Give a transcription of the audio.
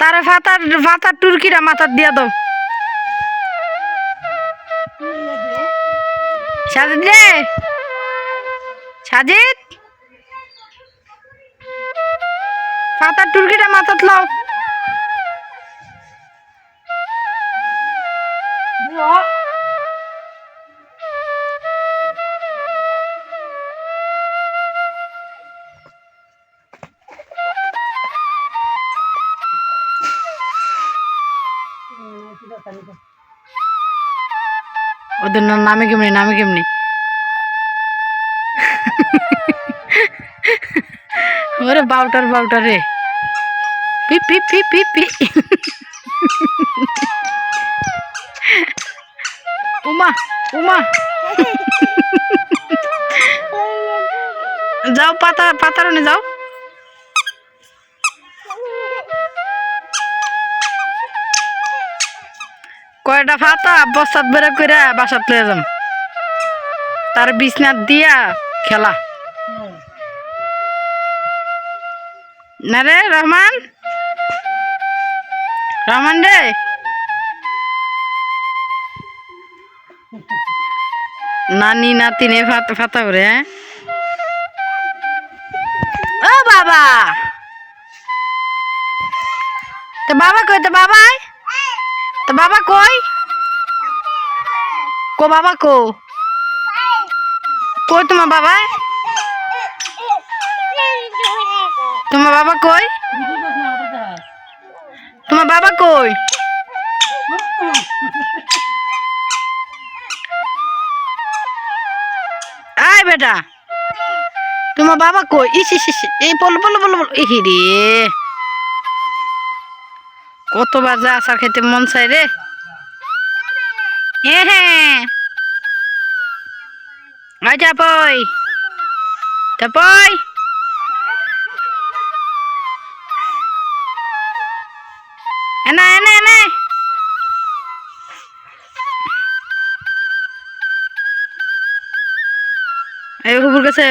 তারে ফাতার ফাতার টুরকিরা মাথার দিয়া দাও। সাজিদ রে। সাজিদ। ফাতার টুরকিটা মাথাত লাও। ওদের নামে কেমনি নামে কেমনি? ওরে বাউটার বাউটার রে। পি পি পি পি পি উমা উমা। যাও পাতা পাতারনে যাও। কয়টা ফাতা? বস্তাত বেড়ে করে বাসাত লয়ে যাম। তার বিছনাত দিয়া খেলা। না রে রহমান? রহমান রে? নানি নাতিনে ফাতা ফাতা করে হ্যাঁ? ও বাবা! তো বাবা কই? তো বাবাই? তো বাবা কই? কো বাবা কো? কই তোমার বাবা? তোমার বাবা কই? তোমার বাবা কই? আয় বেটা। তোমার বাবা কই? ইস ইস এই বলো বলো বলো বলো। ইহি রে। কতবার যা আচার খেতে মন চাই রে। হ্যাঁ হ্যাঁ। আয় চাপই চাপই এনা এনা এনা এই হুবুর কাছে।